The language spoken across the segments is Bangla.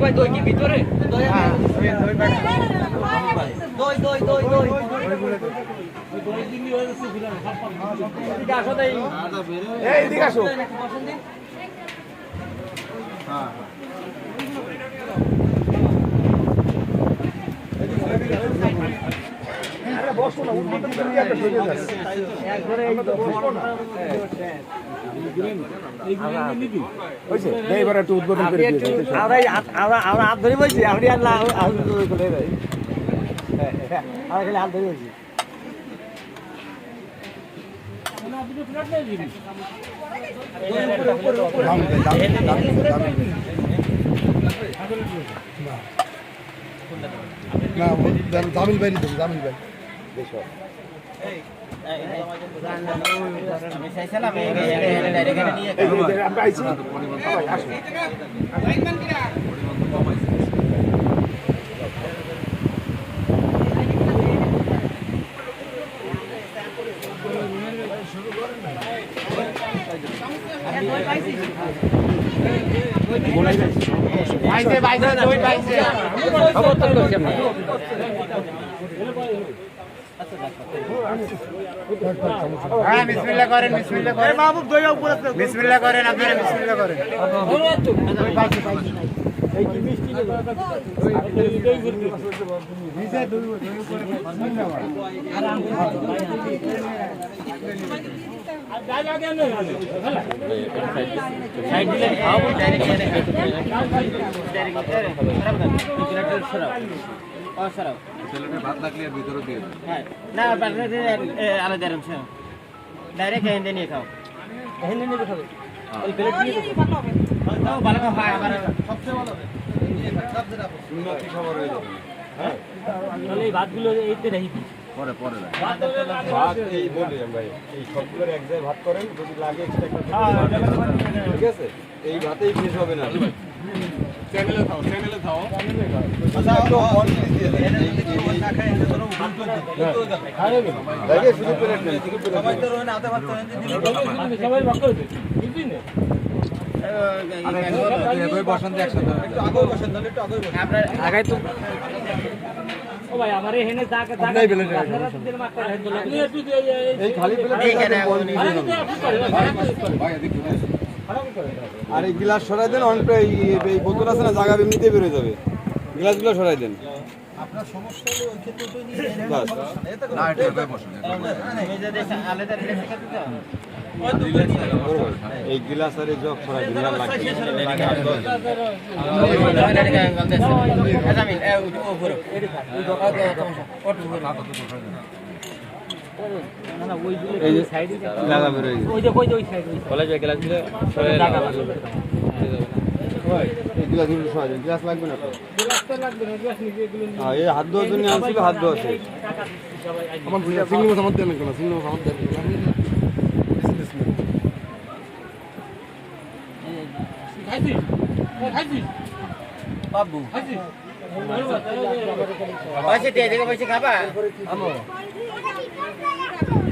ভাই দই কি ভিতরে দই হ্যাঁ, দই দই দই দই এই দিকে আসো। আরে বসো করে একটা সরিয়ে যাচ্ছে আমরা তো বসবো না। হয়েছে? এবার একটু উদ্বোধন করে আমরা আমরা আমরা হাত ধরে বলছি আপনি আর না আমরা করে ভাই আমরা খালি হাত ধরে বলছি না জামিল ভাই নিতে জামিল ভাই। এই যে আমরা আইছি সবাই আসো বাইছে বাইছে দুই বাইছে হ্যাঁ বিসমিল্লাহ করেন বিসমিল্লাহ করেন মাহবুব দই উপরে বিসমিল্লাহ করেন আপনারা বিসমিল্লাহ করেন দুই বাইছে ছেলেটা ভাত লাগলে ভিতরে দিয়ে না আলাদা ডাইরেক্ট হেন্দে নিয়ে খাও। হেন্দে নিয়ে খাবে? ওই প্লেট নিয়ে খাও ভালো খাও আমার সুন্নতি খবর হয়ে যাবে। তাহলে এই ভাতগুলো এইতে রেখে পরে পরে। ভাত এই বলি ভাই এই সবগুলোর এক জায়গায় ভাত করেন যদি লাগে ঠিক আছে? এই ভাতেই শেষ হবে না। চ্যানেলে খাও চ্যানেলে খাও আচ্ছা একটু quantity দিয়ে দেন। দেখে শুধু প্লেট নেন শুধু প্লেট নেন। সবাই ভাগ করে দুই বসন্ত আগাই তো ও ভাই আমার এখানে জায়গা জায়গা আপনারাই বেলে দিলে মাফ করে হেন এই খালি প্লেট ভাই এদিকে। আর এই গ্লাস সরাই দেন অন এই এই বোতল আছে না জায়গা এমনিতে বেরোয় যাবে। গ্লাসগুলো সরাই দেন। রিলেশন করতে এই গ্লাস আর এই জগ এই যে লাগা বেরোয় গেছে। ওই যে ওই ওই সাইড কলেজ গেলাস দিলে গ্লাস লাগবে না তো হ্যাঁ এই হাত ধোয়ার জন্য আনছিল হাত ধোয়া আছে আমার সিঙ্গল মাছ আমার দেন না সিঙ্গল মাছ আমার দেন বাবু পয়সা দিয়ে দেবে পয়সা খাবা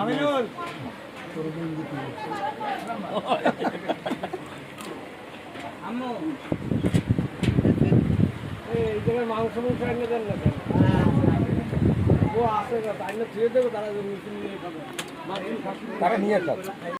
আমিনুল আম্মু এই জায়গায় মাংস মাংস আনলে দেন না ও আসে তারা নিয়ে